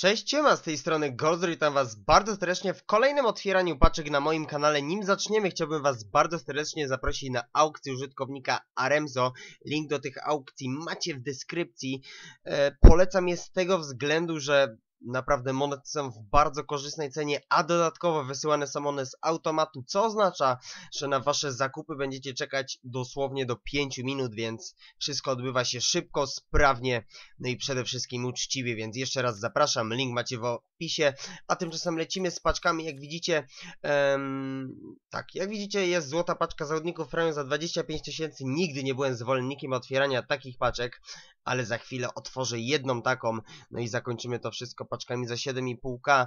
Cześć, siema, z tej strony Goldry, witam was bardzo serdecznie w kolejnym otwieraniu paczek na moim kanale. Nim zaczniemy, chciałbym was bardzo serdecznie zaprosić na aukcję użytkownika Aremzo. Link do tych aukcji macie w deskrypcji. E, polecam je z tego względu, że naprawdę monety są w bardzo korzystnej cenie, a dodatkowo wysyłane są one z automatu, co oznacza, że na wasze zakupy będziecie czekać dosłownie do 5 minut, więc wszystko odbywa się szybko, sprawnie, no i przede wszystkim uczciwie, więc jeszcze raz zapraszam, link macie w opisie, a tymczasem lecimy z paczkami, jak widzicie, em, tak, jak widzicie jest złota paczka zawodników premium za 25 tysięcy, nigdy nie byłem zwolennikiem otwierania takich paczek, ale za chwilę otworzę jedną taką, no i zakończymy to wszystko paczkami za 7,5k.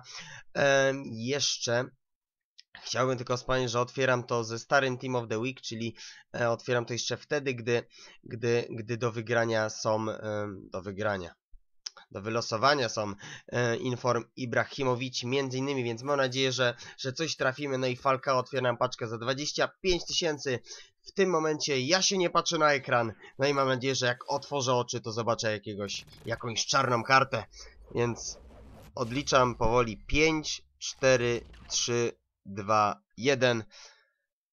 Ehm, jeszcze chciałbym tylko wspomnieć, że otwieram to ze starym Team of the Week, czyli e, otwieram to jeszcze wtedy, gdy, gdy, gdy do wygrania są, do wygrania, do wylosowania są e, Inform Ibrahimowicz między innymi, więc mam nadzieję, że, że coś trafimy. No i Falka otwieram paczkę za 25 tysięcy. W tym momencie ja się nie patrzę na ekran. No i mam nadzieję, że jak otworzę oczy, to zobaczę jakiegoś, jakąś czarną kartę. Więc odliczam powoli 5, 4, 3, 2, 1.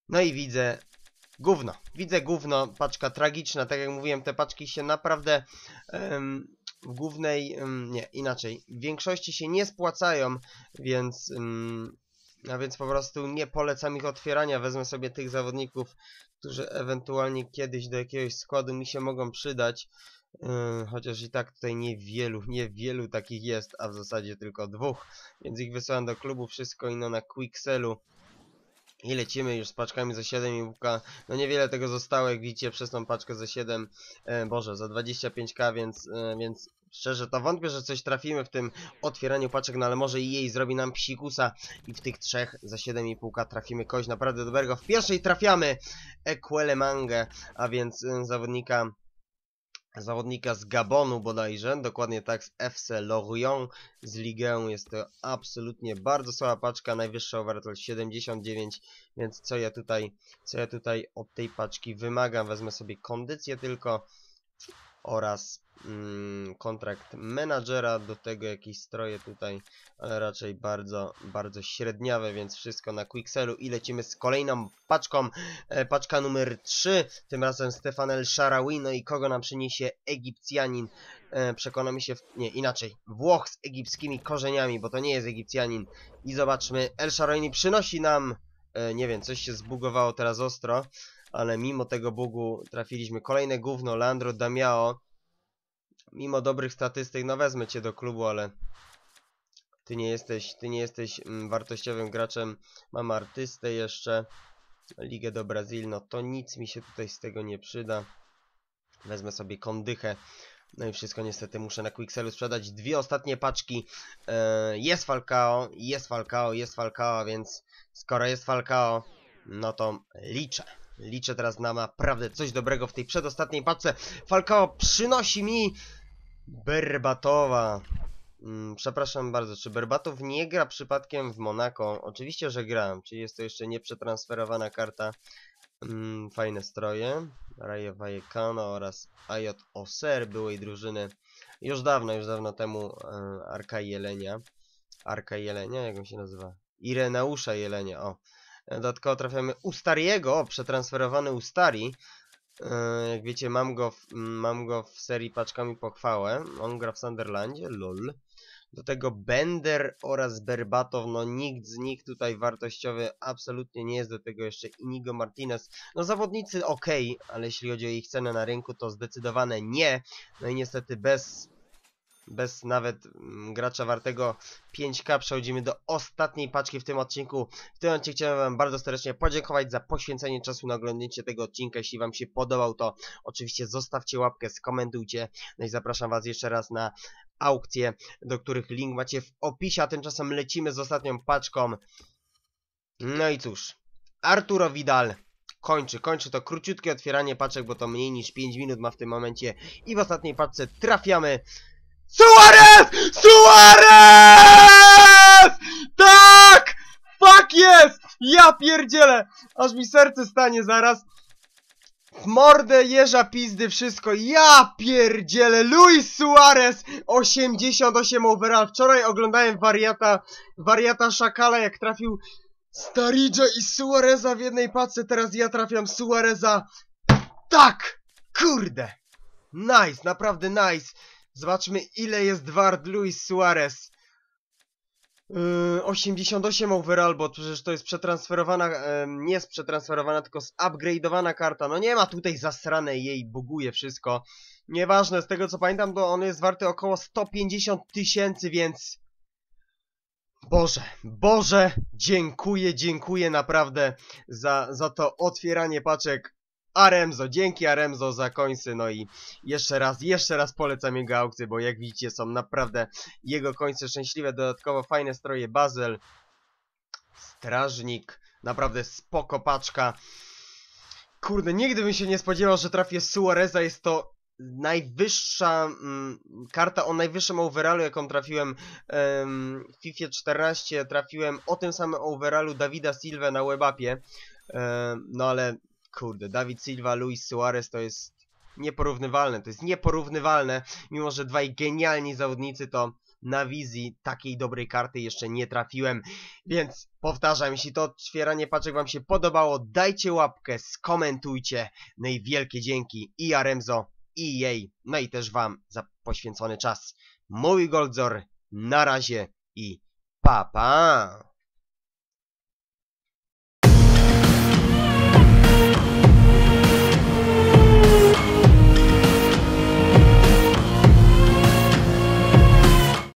No i widzę gówno. Widzę gówno, paczka tragiczna. Tak jak mówiłem, te paczki się naprawdę em, w głównej, em, nie, inaczej, w większości się nie spłacają, więc, em, a więc po prostu nie polecam ich otwierania. Wezmę sobie tych zawodników, którzy ewentualnie kiedyś do jakiegoś składu mi się mogą przydać. Yy, chociaż i tak tutaj niewielu, niewielu takich jest, a w zasadzie tylko dwóch, więc ich wysyłam do klubu, wszystko inno na Quickselu. I lecimy już z paczkami za 7 i łuka. No niewiele tego zostało, jak widzicie, przez tą paczkę za 7, e, boże, za 25k, więc, e, więc szczerze to wątpię, że coś trafimy w tym otwieraniu paczek, no ale może i jej zrobi nam psikusa. I w tych trzech za 7,5k trafimy kogoś naprawdę dobrego. W pierwszej trafiamy Equele Mangę, a więc y, zawodnika zawodnika z Gabonu bodajże, dokładnie tak z FC Lorient. Z Ligę, jest to absolutnie bardzo słaba paczka, najwyższa wartość 79, więc co ja tutaj, co ja tutaj od tej paczki wymagam, wezmę sobie kondycję tylko oraz mm, kontrakt menadżera, do tego jakieś stroje tutaj, ale raczej bardzo, bardzo średniawe, więc wszystko na Quickselu i lecimy z kolejną paczką, e, paczka numer 3, tym razem Stefan El Sharawi, no i kogo nam przyniesie Egipcjanin, e, przekonamy się, w, nie inaczej, Włoch z egipskimi korzeniami, bo to nie jest Egipcjanin. I zobaczmy, El Sharawi przynosi nam, e, nie wiem, coś się zbugowało teraz ostro, ale mimo tego bugu trafiliśmy kolejne gówno, Leandro Damiao. Mimo dobrych statystyk, no wezmę cię do klubu, ale ty nie jesteś, ty nie jesteś mm, wartościowym graczem. Mam artystę jeszcze, Ligę do Brazylii, no to nic mi się tutaj z tego nie przyda. Wezmę sobie kondychę. No i wszystko niestety muszę na Quickselu sprzedać. Dwie ostatnie paczki. Yy, jest Falcao, jest Falcao, jest Falcao, więc skoro jest Falcao, no to liczę. Liczę teraz na naprawdę coś dobrego w tej przedostatniej paczce. Falcao przynosi mi Berbatowa. Mm, przepraszam bardzo, czy Berbatow nie gra przypadkiem w Monako? Oczywiście, że gra, czyli jest to jeszcze nieprzetransferowana karta. Mm, fajne stroje. Raje Vallecano oraz Ayot Oser byłej drużyny. Już dawno, już dawno temu e, Arka Jelenia. Arka Jelenia, jak on się nazywa? Ireneusza Jelenia, o. Dodatkowo trafiamy Ustariego, przetransferowany Ustari. E, jak wiecie, mam go, w, mam go w serii paczkami pochwałę. On gra w Sunderlandzie, lol. Do tego Bender oraz Berbatow, no nikt z nich tutaj wartościowy absolutnie nie jest. Do tego jeszcze Inigo Martinez. No zawodnicy ok, ale jeśli chodzi o ich cenę na rynku, to zdecydowane nie. No i niestety bez bez nawet mm, gracza wartego 5k przechodzimy do ostatniej paczki w tym odcinku. W tym momencie chciałem wam bardzo serdecznie podziękować za poświęcenie czasu na oglądnięcie tego odcinka. Jeśli wam się podobał, to oczywiście zostawcie łapkę, skomentujcie. No i zapraszam was jeszcze raz na aukcje, do których link macie w opisie, a tymczasem lecimy z ostatnią paczką. No i cóż, Arturo Vidal kończy. Kończy to króciutkie otwieranie paczek, bo to mniej niż 5 minut ma w tym momencie. I w ostatniej paczce trafiamy Suarez! Suarez! Tak! Fuck jest! Ja pierdzielę! Aż mi serce stanie zaraz. W mordę jeża pizdy wszystko. Ja pierdzielę. Luis Suarez 88 overall. Wczoraj oglądałem wariata, wariata Szakala jak trafił Staridża i Suareza w jednej pace. Teraz ja trafiam Suareza. Tak! Kurde! Nice, naprawdę nice. Zobaczmy ile jest wart Luis Suarez. Yy, 88 overall, bo przecież to jest przetransferowana, em, nie jest przetransferowana, tylko zupgrade'owana karta. No nie ma tutaj zasranej jej, buguje wszystko. Nieważne, z tego co pamiętam, to on jest warty około 150 tysięcy, więc... Boże, Boże, dziękuję, dziękuję naprawdę za, za to otwieranie paczek. Aremzo, dzięki Aremzo za końce, no i jeszcze raz, jeszcze raz polecam jego aukcje, bo jak widzicie są naprawdę jego końce szczęśliwe, dodatkowo fajne stroje Bazel, Strażnik, naprawdę spoko paczka. Kurde, nigdy bym się nie spodziewał, że trafię Suareza, jest to najwyższa mm, karta o najwyższym overallu, jaką trafiłem em, w FIFA 14, trafiłem o tym samym overallu Davida Silva na webapie, no ale kurde, David Silva, Luis Suarez to jest nieporównywalne, to jest nieporównywalne, mimo że dwaj genialni zawodnicy to na wizji takiej dobrej karty jeszcze nie trafiłem, więc powtarzam, jeśli to otwieranie paczek wam się podobało, dajcie łapkę, skomentujcie, no i wielkie dzięki i Aremzo, i jej, no i też wam za poświęcony czas. Mój Goldzor, na razie i pa pa!